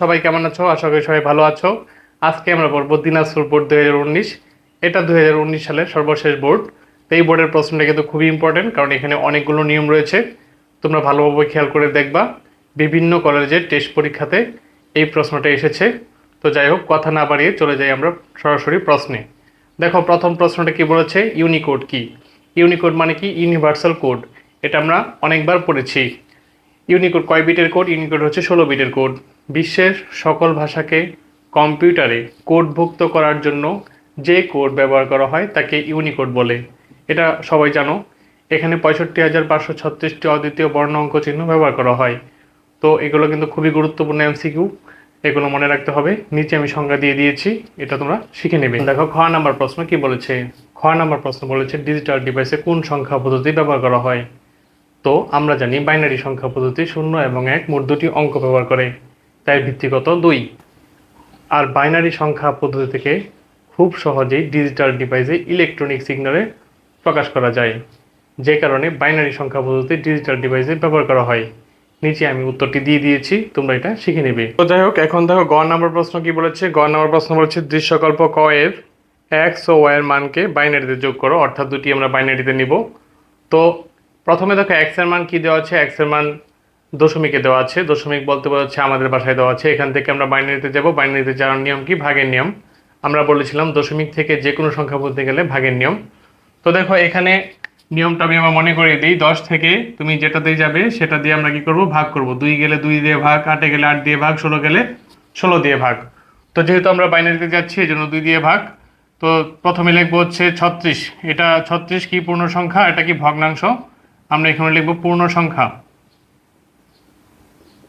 সবাই কেমন আছো? আশা করি সবাই ভালো আছো। আজকে আমরা পড়ব দিনাজপুর বোর্ড দু হাজার উনিশ। এটা দুই হাজার উনিশ সালের সর্বশেষ বোর্ড। তো এই বোর্ডের প্রশ্নটা কিন্তু খুবই ইম্পর্টেন্ট কারণ এখানে অনেকগুলো নিয়ম রয়েছে। তোমরা ভালোভাবে খেয়াল করে দেখবা। বিভিন্ন কলেজের টেস্ট পরীক্ষাতে এই প্রশ্নটা এসেছে। তো যাই হোক, কথা না বাড়িয়ে চলে যাই আমরা সরাসরি প্রশ্নে। দেখো, প্রথম প্রশ্নটা কি বলেছে? ইউনিকোড কি? ইউনিকোড মানে কি? ইউনিভার্সাল কোড এটা আমরা অনেকবার পড়েছি। ইউনিকোড কয় বিটের কোড ইউনিকোড হচ্ছে ষোলো বিটের কোড বিশ্বের সকল ভাষাকে কম্পিউটারে কোডভুক্ত করার জন্য যে কোড ব্যবহার করা হয় তাকে ইউনিকোড বলে। এটা সবাই জানো, এখানে পঁয়ষট্টি হাজার পাঁচশো ছত্রিশটি অদ্বিতীয় বর্ণ অঙ্ক চিহ্ন ব্যবহার করা হয়। তো এগুলো কিন্তু খুবই গুরুত্বপূর্ণ এমসিকিউ এগুলো মনে রাখতে হবে। নিচে আমি সংজ্ঞা দিয়ে দিয়েছি, এটা তোমরা শিখে নেবে। দেখো, খ নাম্বার প্রশ্ন কি বলেছে? খ নাম্বার প্রশ্ন বলেছে, ডিজিটাল ডিভাইসে কোন সংখ্যা পদ্ধতি ব্যবহার করা হয়? তো আমরা জানি, বাইনারি সংখ্যা পদ্ধতি শূন্য এবং এক মোট দুটি অঙ্ক ব্যবহার করে। তাই ভিত্তিগত দুই। আর বাইনারি সংখ্যা পদ্ধতি থেকে খুব সহজেই ডিজিটাল ডিভাইসে ইলেকট্রনিক সিগন্যালে প্রকাশ করা যায়। যে কারণে বাইনারি সংখ্যা পদ্ধতি ডিজিটাল ডিভাইসে ব্যবহার করা হয়। নিচে আমি উত্তরটি দিয়ে দিয়েছি, তোমরা এটা শিখে নেবে। তো যাই হোক, এখন দেখো গ নাম্বার প্রশ্ন কি বলেছে? গ নাম্বার প্রশ্ন বলেছে, দৃশ্যকল্প ক এর এক্স ও ওয়াই এর মানকে বাইনারিতে যোগ করো, অর্থাৎ দুটি আমরা বাইনারিতে নিব। তো প্রথমে দেখো এক্সের মান কি দেওয়া আছে? এক্সের মান দশমিকে দেওয়া আছে। দশমিক বলতে বোঝাচ্ছে আমাদের বাসায় দেওয়া আছে। এখান থেকে আমরা বাইনারিতে যাব। বাইনারিতে যাওয়ার নিয়ম কি? ভাগের নিয়ম। আমরা বলেছিলাম দশমিক থেকে যে কোনো সংখ্যা বলতে গেলে ভাগের নিয়ম। তো দেখো, এখানে নিয়মটা আমি আমার মনে করিয়ে দিই। দশ থেকে তুমি যেটাতেই যাবে, সেটা দিয়ে আমরা কি করব? ভাগ করব। দুই গেলে দুই দিয়ে ভাগ, আটে গেলে আট দিয়ে ভাগ, ষোলো গেলে ষোলো দিয়ে ভাগ। তো যেহেতু আমরা বাইনারিতে যাচ্ছি এই জন্য দুই দিয়ে ভাগ। তো প্রথমে লিখব হচ্ছে ছত্রিশ। এটা ছত্রিশ কি পূর্ণ সংখ্যা এটা কি ভগ্নাংশ? আমরা এখানে লিখব পূর্ণ সংখ্যা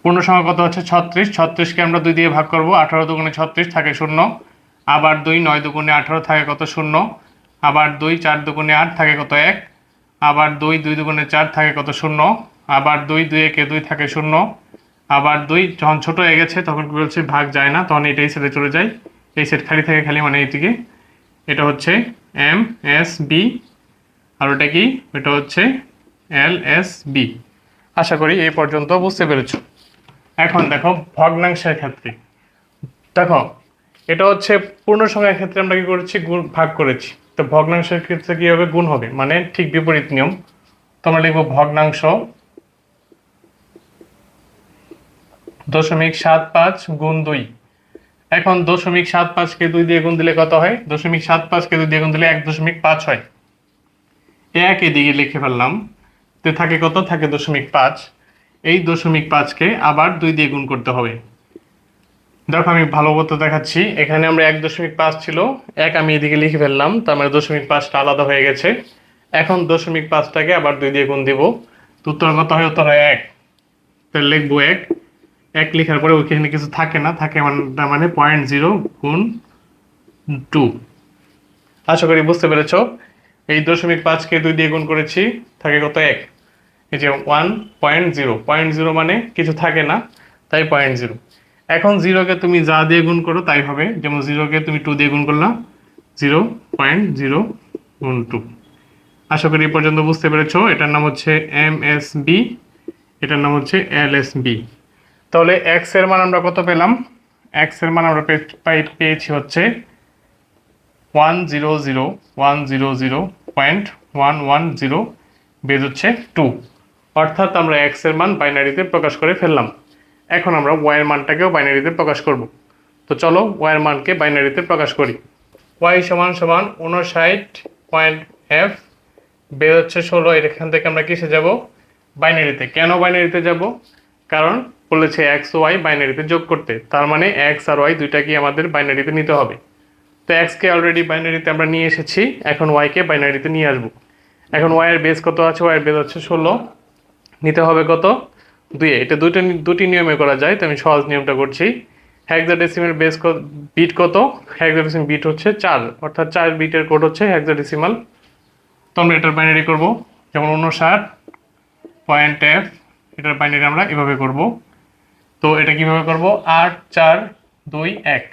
পূর্ণ সংখ্যা কত হচ্ছে? ছত্রিশ। ছত্রিশকে আমরা দুই দিয়ে ভাগ করব। আঠারো দুগুণে ছত্রিশ থাকে শূন্য। আবার দুই, নয় দুগুণে আঠারো থাকে কত শূন্য। আবার দুই, চার দুগুণে আট থাকে কত এক। আবার দুই দুই দুগুণে চার থাকে কত শূন্য। আবার দুই দুই একে দুই থাকে শূন্য। আবার দুই যখন ছোট হয়ে গেছে, তখন কি বলছে? ভাগ যায় না। তখন এটাই সেটে চলে যায়। এই সেট খালি থাকে, খালি মানে এইদিকে এটা হচ্ছে এম এস বি আর ওটা কি? এটা হচ্ছে এল এস বি আশা করি এই পর্যন্ত বুঝতে পেরেছ। এখন দেখো ভগ্নাংশের ক্ষেত্রে। দেখো, এটা হচ্ছে পূর্ণ সংখ্যার ক্ষেত্রে আমরা কি করেছি? গুণ ভাগ করেছি। তো ভগ্নাংশের ক্ষেত্রে কি হবে গুণ হবে? মানে ঠিক বিপরীত নিয়ম। তো আমরা লিখব ভগ্নাংশ দশমিক সাত পাঁচ গুণ দুই। এখন দশমিক সাত পাঁচকে দুই দিয়ে গুণ দিলে কত হয়? দশমিক সাত পাঁচকে দুই দিয়ে গুণ দিলে এক দশমিক পাঁচ হয়। এক এদিকে লিখে ফেললাম। তো থাকে কত? থাকে দশমিক পাঁচ। এই দশমিক পাঁচকে আবার দুই দিয়ে গুণ করতে হবে। দেখো, আমি ভালো মতো দেখাচ্ছি। এখানে আমরা এক দশমিক পাঁচ ছিল, এক আমি এদিকে লিখে ফেললাম, তার মানে দশমিক পাঁচটা আলাদা হয়ে গেছে। এখন দশমিক পাঁচটাকে আবার দুই দিয়ে গুণ দিব। উত্তর কত হয়? উত্তর হয় এক। তাহলে লিখব এক। এক লেখার পরে ওইখানে কিছু থাকে না, থাকে মানে মানে পয়েন্ট জিরো গুণ টু আশা করি বুঝতে পেরেছ। এই দশমিক পাঁচকে দুই দিয়ে গুণ করেছি, থাকে কত এক। এই যে one point zero point zero মানে কিছু থাকে না, তাই পয়েন্ট জিরো এখন জিরোকে তুমি যা দিয়ে গুণ করো তাই হবে। যেমন জিরোকে তুমি টু দিয়ে গুণ করলাম জিরো পয়েন্ট জিরো গুণ টু আশা করি এই পর্যন্ত বুঝতে পেরেছ। এটার নাম হচ্ছে এম এস বি এটার নাম হচ্ছে এল এস বি তাহলে এক্সের মান আমরা কত পেলাম? এক্সের মান আমরা পাই- পেয়েছি হচ্ছে one zero zero one zero zero point one one zero base হচ্ছে টু অর্থাৎ আমরা এক্সের মান বাইনারিতে প্রকাশ করে ফেললাম। এখন আমরা ওয়াই এর মানটাকেও বাইনারিতে প্রকাশ করব। তো চলো ওয়াই এর মানকে বাইনারিতে প্রকাশ করি। ওয়াই সমান সমান উনষাট পয়েন্ট এফ বের হচ্ছে ষোলো এখান থেকে আমরা কিসে যাব? বাইনারিতে। কেন বাইনারিতে যাব? কারণ বলেছে এক্স ওয়াই বাইনারিতে যোগ করতে। তার মানে এক্স আর ওয়াই দুইটাকে আমাদের বাইনারিতে নিতে হবে। তো এক্সকে অলরেডি বাইনারিতে আমরা নিয়ে এসেছি, এখন ওয়াইকে বাইনারিতে নিয়ে আসব। এখন ওয়াইয়ের বেস কত আছে? ওয়াইয়ের বেস হচ্ছে ষোলো। নিতে হবে কত? দুই এটা দুটো দুটি নিয়মে করা যায়, তো আমি সহজ নিয়মটা করছি। হেক্সাডেসিমের বেস বিট কত? হেক্সাডেসিম বিট হচ্ছে চার। অর্থাৎ চার বিটের কোড হচ্ছে হেক্সাডেসিমাল তো আমরা এটার বাইনারি করব। যেমন উনষাট পয়েন্ট এফ এটার বাইনারি আমরা এভাবে করব। তো এটা কীভাবে করব? আট, চার, দুই, এক।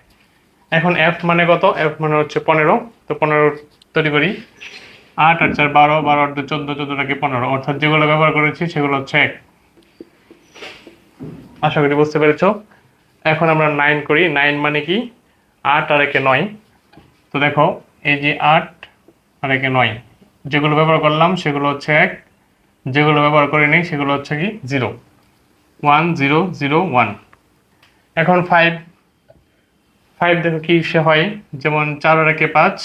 এখন এফ মানে কত? এফ মানে হচ্ছে পনেরো। তো পনেরো তৈরি করি। আট আর চার, বারো বারো, আট, দুই, চোদ্দ চোদ্দোটাকে পনেরো? অর্থাৎ যেগুলো ব্যবহার করেছি সেগুলো হচ্ছে এক। আশা করি বুঝতে পেরেছ? এখন আমরা নাইন করি। নাইন মানে কি? আট আর একে নয়। তো দেখো, এই যে আট আর একে নয়, যেগুলো ব্যবহার করলাম সেগুলো হচ্ছে এক। যেগুলো ব্যবহার করিনি সেগুলো হচ্ছে কি? Zero one zero zero one এখন ফাইভ ফাইভ দেখো কি সে হয়? যেমন চার আর একে পাঁচ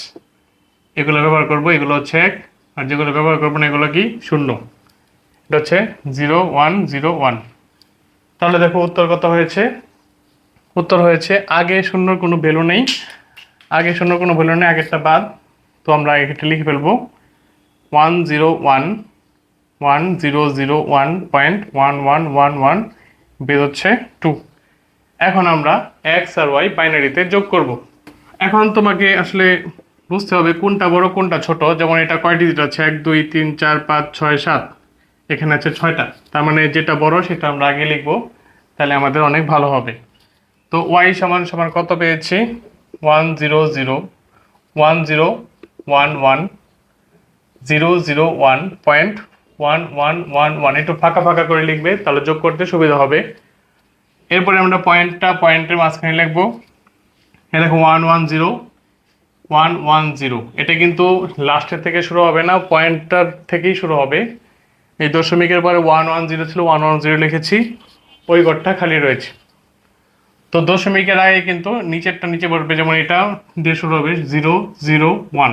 এগুলো ব্যবহার করব, এগুলো হচ্ছে এক, আর যেগুলো ব্যবহার করব না, এগুলো কি? শূন্য। এটা হচ্ছে জিরো ওয়ান জিরো ওয়ান। তাহলে দেখো উত্তর কত হয়েছে? উত্তর হয়েছে আগে শূন্যর কোনো ভ্যালু নেই, আগে শূন্যর কোনো ভ্যালু নেই, আগেরটা বাদ। তো আমরা এটা লিখে ফেলব one zero one one zero zero one point one one one one বের হচ্ছে টু। এখন আমরা এক্স আর ওয়াই বাইনারিতে যোগ করব। এখন তোমাকে আসলে বুঝতে হবে কোনটা বড়, কোনটা ছোট। যেমন এটা কয় ডিজিট আছে? এক, দুই, তিন, চার, পাঁচ, ছয়, সাত। এখানে আছে ছয়টা। তার মানে যেটা বড় সেটা আমরা আগে লিখব। তাহলে আমাদের অনেক ভালো হবে। তো ওয়াই সমান সমান কত পেয়েছি? One, zero zero. One zero, one one. Zero zero, one point one one one one. একটু ফাঁকা ফাঁকা করে লিখবে, তাহলে যোগ করতে সুবিধা হবে। এরপরে আমরা পয়েন্টটা পয়েন্টের মাঝখানে লিখব। এ দেখো, one one, zero. One one zero এটা কিন্তু লাস্টের থেকে শুরু হবে না পয়েন্টটার থেকেই শুরু হবে। এই দশমিকের পরে ওয়ান ওয়ান জিরো ছিল ওয়ান ওয়ান জিরো লিখেছি, ওই ঘরটা খালি রয়েছে। তো দশমিকের আগে কিন্তু নিচেরটা নিচে বসবে, যেমন এটা দিয়ে শুরু হবে জিরো জিরো ওয়ান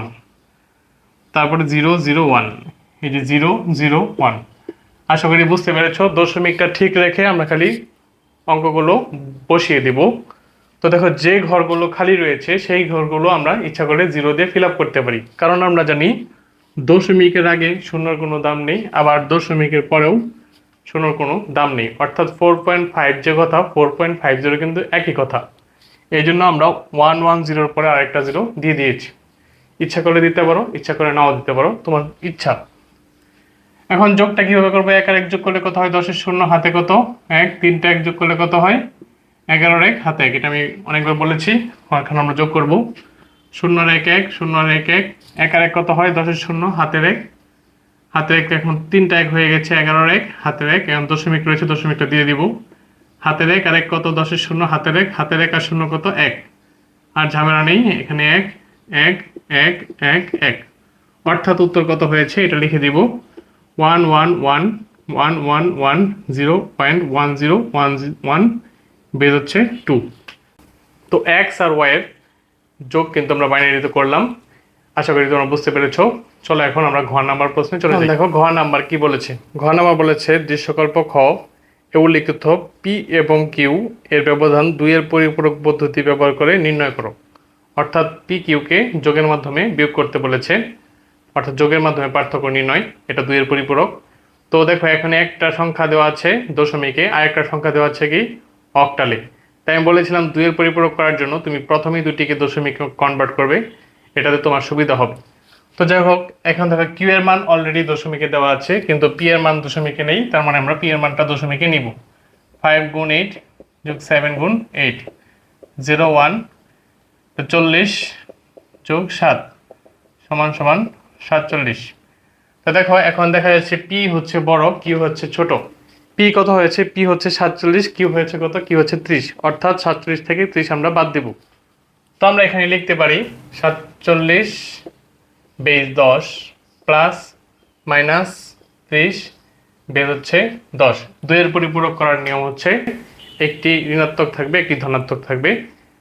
তারপরে জিরো জিরো ওয়ান এই যে জিরো জিরো ওয়ান আশা করি বুঝতে পেরেছ, দশমিকটা ঠিক রেখে আমরা খালি অঙ্কগুলো বসিয়ে দেব। তো দেখো, যে ঘরগুলো খালি রয়েছে, সেই ঘরগুলো আমরা ইচ্ছা করে জিরো দিয়ে ফিল করতে পারি। কারণ আমরা জানি দশমিকের আগে শূন্যর কোনো দাম নেই, আবার দশমিকের পরেও শূন্যর কোনো দাম নেই। অর্থাৎ ফোর পয়েন্ট ফাইভ যে কথা ফোর পয়েন্ট ফাইভ জিরো কিন্তু একই কথা। এই জন্য আমরা ওয়ান ওয়ান জিরোর পরে আরেকটা জিরো দিয়ে দিয়েছি। ইচ্ছা করে দিতে পারো, ইচ্ছা করে নাও দিতে পারো, তোমার ইচ্ছা। এখন যোগটা কীভাবে করব? এক আর এক যোগ করলে কত হয়? দশের শূন্য, হাতে কত? এক, তিনটা এক যোগ করলে কত হয়? এগারোর এক, হাতে এক। এটা আমি অনেকবার বলেছি এখন আমরা যোগ করব। শূন্যর এক এক, শূন্যর এক এক। এক আর এক কত হয়? দশের শূন্য, হাতের এক। হাতের এক এখন তিনটা এক হয়ে গেছে, এগারোর এক, হাতের এক। এখন দশমিক রয়েছে, দশমিকটা দিয়ে দিব। হাতের এক, আর এক কত? দশের শূন্য, হাতের এক। হাতের এক আর শূন্য কত? এক। আর ঝামেলা নেই, এখানে এক এক এক এক এক। অর্থাৎ উত্তর কত হয়েছে? এটা লিখে দিব। One one one one one one, zero point one, zero, one one বের হচ্ছে টু তো এক্স আর ওয়াইয়ের যোগ কিন্তু আমরা বাইনারিতে করলাম। আশা করি তোমরা বুঝতে পেরেছ। চলো এখন আমরা ঘ নাম্বার প্রশ্নে চলে যাই। দেখো ঘ নাম্বার কি বলেছে? ঘ নাম্বার বলেছে দৃশ্যকল্প খ এ উল্লিখিত পি এবং কিউ এর ব্যবধান দুইয়ের পরিপূরক পদ্ধতি ব্যবহার করে নির্ণয় করো। অর্থাৎ পি কিউকে যোগের মাধ্যমে বিয়োগ করতে বলেছে। অর্থাৎ যোগের মাধ্যমে পার্থক্য নির্ণয় এটা দুইয়ের পরিপূরক। তো দেখো এখানে একটা সংখ্যা দেওয়া আছে দশমিকে আর একটা সংখ্যা দেওয়া আছে কি? অক্টালে তাই আমি বলেছিলাম দুইয়ের পরিপূরক করার জন্য তুমি প্রথমেই দুটিকে দশমিকে কনভার্ট করবে, এটাতে তোমার সুবিধা হবে। তো যাই হোক, এখন দেখো কিউ এর মান অলরেডি দশমিকে দেওয়া আছে, কিন্তু পি এর মান দশমিকে নেই, তার মানে আমরা পি এর মানটা দশমিকে নিব। ফাইভ গুণ এইট যোগ সেভেন গুণ এইট জিরো ওয়ান চল্লিশ যোগ সাত, সমান সমান সাতচল্লিশ। তো দেখো, এখন দেখা যাচ্ছে পি হচ্ছে বড় কিউ হচ্ছে ছোট। পি কত হয়েছে? পি হচ্ছে সাতচল্লিশ, কিউ হয়েছে কত? কিউ হচ্ছে ত্রিশ। অর্থাৎ সাতচল্লিশ থেকে ত্রিশ আমরা বাদ দেব। তো আমরা এখানে লিখতে পারি সাতচল্লিশ বেশ দশ প্লাস মাইনাস ত্রিশ বের হচ্ছে দশ। দুইয়ের পরিপূরক করার নিয়ম হচ্ছে একটি ঋণাত্মক থাকবে, একটি ধনাত্মক থাকবে।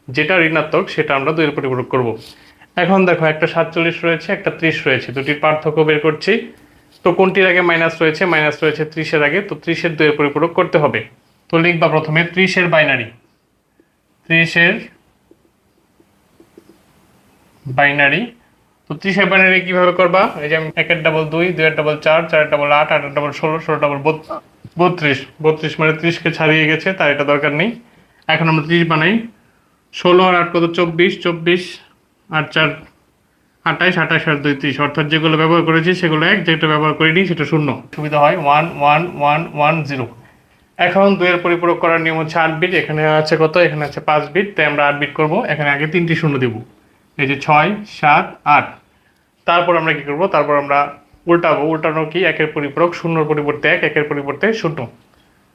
যেটা ঋণাত্মক, সেটা আমরা দুইয়ের পরিপূরক করব। এখন দেখো, একটা সাতচল্লিশ রয়েছে, একটা ত্রিশ রয়েছে। দুটির পার্থক্য বের করছি। তো কোনটির আগে মাইনাস রয়েছে? মাইনাস রয়েছে ত্রিশের আগে, তো ত্রিশের দুইয়ের পরিপূরক করতে হবে। তো লিখবা প্রথমে ত্রিশের বাইনারি ত্রিশের বাইনারি তো ত্রিশের বাইনারি কীভাবে করবা? এই যে আমি একের ডাবল দুই, দুইয়ের ডাবল চার, চারের ডাবল আট, আটের ডাবল ষোলো ষোলো ডাবল বত্রিশ। বত্রিশ মানে ত্রিশকে ছাড়িয়ে গেছে, তার এটা দরকার নেই। এখন আমরা ত্রিশ বানাই। ষোলো আর আট কত? চব্বিশ। চব্বিশ আর চার আঠাইশ আঠাশ আর দুই ত্রিশ। অর্থাৎ যেগুলো ব্যবহার করেছি, সেগুলো এক, যেটা ব্যবহার করিনি, সেটা শূন্য। সুবিধা হয় one one one one, zero. এখন দুইয়ের পরিপূরক করার নিয়ম হচ্ছে আট বিট এখানে আছে কত? এখানে আছে পাঁচ বিট তাই আমরা আট বিট করব। এখানে আগে তিনটি শূন্য দেব। এই যে ছয়, সাত, আট। তারপর আমরা কি করব? তারপর আমরা উল্টাবো। উল্টানো কি? একের পরিপূরক, শূন্যর পরিবর্তে এক, একের পরিবর্তে শূন্য।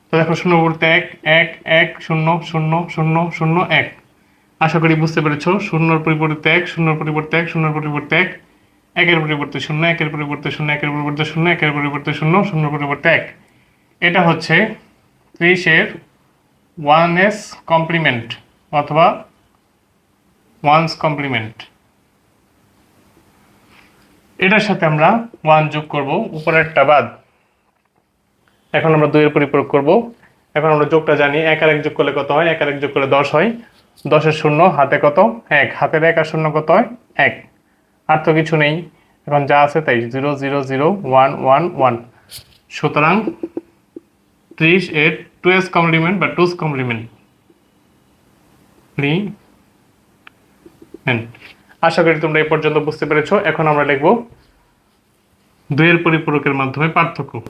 তো দেখো, শূন্য পরিবর্তে এক এক এক, শূন্য শূন্য শূন্য শূন্য, এক। আশা করি বুঝতে পেরেছ, শূন্যর পরিবর্তে এক, শূন্যর পরিবর্তে এক, শূন্যর পরিবর্তে এক, একের পরিবর্তে শূন্য, একের পরিবর্তে শূন্য, একের পরিবর্তে শূন্য, একের পরিবর্তে শূন্য শূন্য পরিবর্তে এক। এটা হচ্ছে ত্রিশের ওয়ান এস কমপ্লিমেন্ট অথবা ওয়ান্স কমপ্লিমেন্ট এটার সাথে আমরা ওয়ান যোগ করব, উপরেরটা বাদ। এখন আমরা দুইয়ের পরিপূরক করব। এখন আমরা যোগটা জানি, এক আর এক যোগ করলে কত হয়? এক আর এক যোগ করলে দশ হয়। দশের শূন্য, হাতে কত? এক। হাতের এক শূন্য কত এক। আর তো কিছু নেই। এখন যা আছে তাই। Zero zero zero, one one one. সুতরাং ত্রিশ এর টু এস কমপ্লিমেন্ট বা টুস কমপ্লিমেন্ট। আশা করি তোমরা এই পর্যন্ত বুঝতে পেরেছ। এখন আমরা লিখব দুইয়ের পরিপূরকের মাধ্যমে পার্থক্য।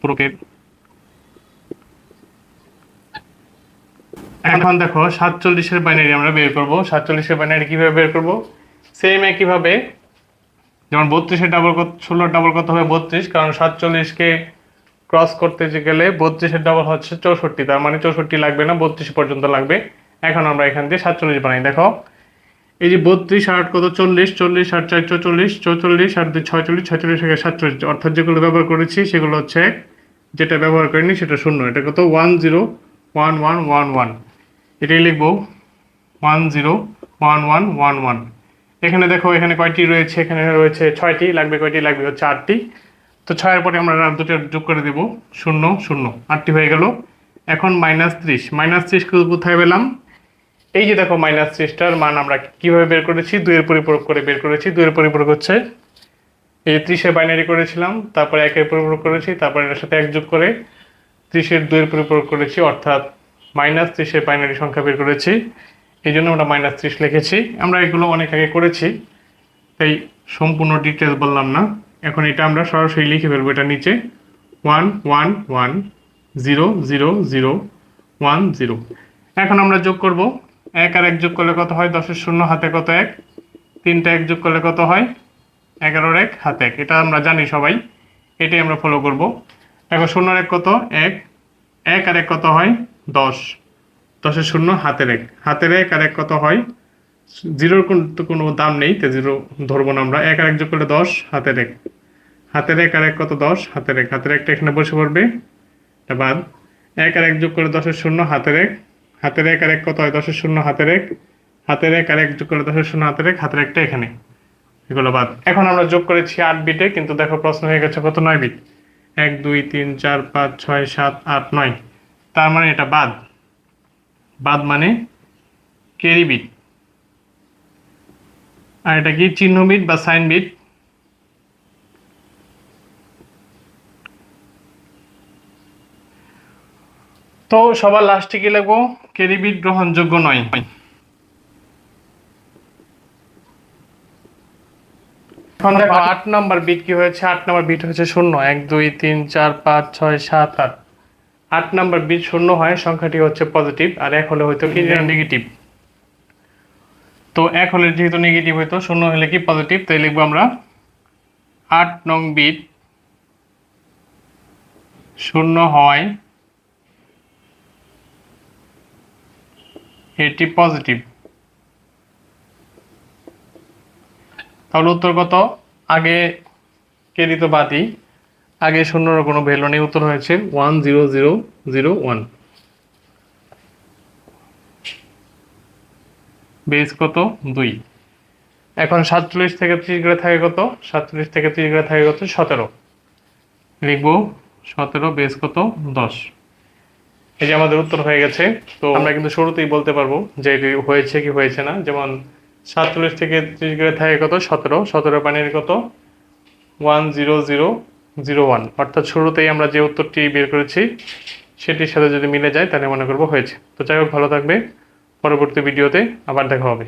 পূরকের এখন দেখো সাতচল্লিশের বাইনারি আমরা বের করব। সাতচল্লিশের বাইনারি কীভাবে বের করব? সেম একইভাবে যেমন বত্রিশের ডাবল কত ষোলোর ডাবল কত হবে? বত্রিশ, কারণ সাতচল্লিশকে ক্রস করতে গেলে বত্রিশের ডাবল হচ্ছে চৌষট্টি, তার মানে চৌষট্টি লাগবে না, বত্রিশ পর্যন্ত লাগবে। এখন আমরা এখান দিয়ে সাতচল্লিশ বানাই। দেখো, এই যে বত্রিশ আট কত? চল্লিশ চল্লিশ আট চার চৌচল্লিশ চৌচল্লিশ আট দুই ছয়চল্লিশ ছয়চল্লিশ থেকে সাতচল্লিশ। অর্থাৎ যেগুলো ব্যবহার করেছি, সেগুলো হচ্ছে, যেটা ব্যবহার করিনি, সেটা শূন্য। এটা কত? One zero one one one one এটাই লিখব। One zero one one one one এখানে দেখো, এখানে কয়টি রয়েছে? এখানে রয়েছে ছয়টি, লাগবে কয়টি? লাগবে আটটি। তো ছয়ের পরে আমরা দুটো যোগ করে দেব। শূন্য শূন্য। আটটি হয়ে গেল। এখন মাইনাস ত্রিশ। মাইনাস ত্রিশ কোথায় পেলাম? এই যে দেখো মাইনাস ত্রিশটার মান আমরা কীভাবে বের করেছি? দুইয়ের পরিপূরক করে বের করেছি। দুইয়ের পরিপূরক হচ্ছে এই যে ত্রিশের বাইনারি করেছিলাম, তারপরে একের পরিপূরক করেছি, তারপরে এটার সাথে এক যোগ করে ত্রিশের দুইয়ের পরিপূরক করেছি, অর্থাৎ মাইনাস ত্রিশের বাইনারি সংখ্যা বের করেছি। এই জন্য আমরা মাইনাস ত্রিশ লিখেছি। আমরা এগুলো অনেক আগে করেছি, তাই সম্পূর্ণ ডিটেলস বললাম না। এখন এটা আমরা সরাসরি লিখে ফেলব, এটা নিচে। One one one, zero zero zero, one, zero. এখন আমরা যোগ করব। এক আর এক যোগ করলে কত হয়? দশের শূন্য, হাতে কত এক? তিনটা এক যোগ করলে কত হয়? এগারোর এক, হাতে এক। এটা আমরা জানি সবাই। এটাই আমরা ফলো করব। দেখো, শূন্যর এক কত? এক। এক আর এক কত হয়? দশ। দশের শূন্য, হাতের এক। হাতের এক আর এক কত হয়? জিরোর কোন তো কোনো দাম নেই, তো জিরো ধরবো না আমরা। এক আর এক যোগ করলে দশ, হাতের এক। হাতের এক আর এক কত দশ? হাতের এক। হাতের একটা এখানে বসে পড়বে। এটা বাদ। এক আর এক যোগ করে দশের শূন্য, হাতের এক। হাতের এক আর এক কত হয়? দশের শূন্য, হাতের এক। হাতের এক আর এক যোগ করে দশের শূন্য, হাতের এক। হাতের একটা এখানে। এগুলো বাদ। এখন আমরা যোগ করেছি আট বিটে, কিন্তু দেখো প্রশ্ন হয়ে গেছে কত নয় বিট? এক, দুই, তিন, চার, পাঁচ, ছয়, সাত, আট, নয়। তার মানে এটা বাদ। বাদ মানে কেরি বিট আর এটা কি চিহ্ন বিট বা সাইন বিট তো সবার লাস্টে কি লিখব? কেরি বিট গ্রহণযোগ্য নয়। এখন দেখো আট নাম্বার বিট কি হয়েছে? আট নাম্বার বিট হয়েছে শূন্য। এক, দুই, তিন, চার, পাঁচ, ছয়, সাত, আট। আট নাম্বার বিট শূন্য হয় সংখ্যাটি হচ্ছে পজিটিভ আর এক হলে হয়তো কি? নেগেটিভ তো এক হলে যেহেতু নেগেটিভ হইতো শূন্য হলে কি পজিটিভ তাই লিখব আমরা আট নং বিট শূন্য হয় এটি পজিটিভ তাহলে উত্তর কত? আগে কে দিত বাদি আগে শূন্যর কোনো ভ্যালু নেই, উত্তর হয়েছে one zero zero zero one base কত? দুই। এখন সাতচল্লিশ থেকে ত্রিশ গ্রে থাকে কত? সাতচল্লিশ থেকে ত্রিশ গ্রে থাকে কত? সতেরো। লিখব সতেরো বেস কত? দশ। এই যে আমাদের উত্তর হয়ে গেছে, তো আমরা কিন্তু শুরুতেই বলতে পারব যে এটি হয়েছে কি হয়েছে না। যেমন সাতচল্লিশ থেকে ত্রিশ গ্রে থাকে কত? সতেরো। সতেরো পানির কত? One zero zero zero one. অর্থাৎ শুরুতেই আমরা যে উত্তরটি বের করেছি, সেটির সাথে যদি মিলে যায়, তাহলে মনে করব হয়েছে। তো যাই হোক, ভালো থাকবে। পরবর্তী ভিডিওতে আবার দেখা হবে।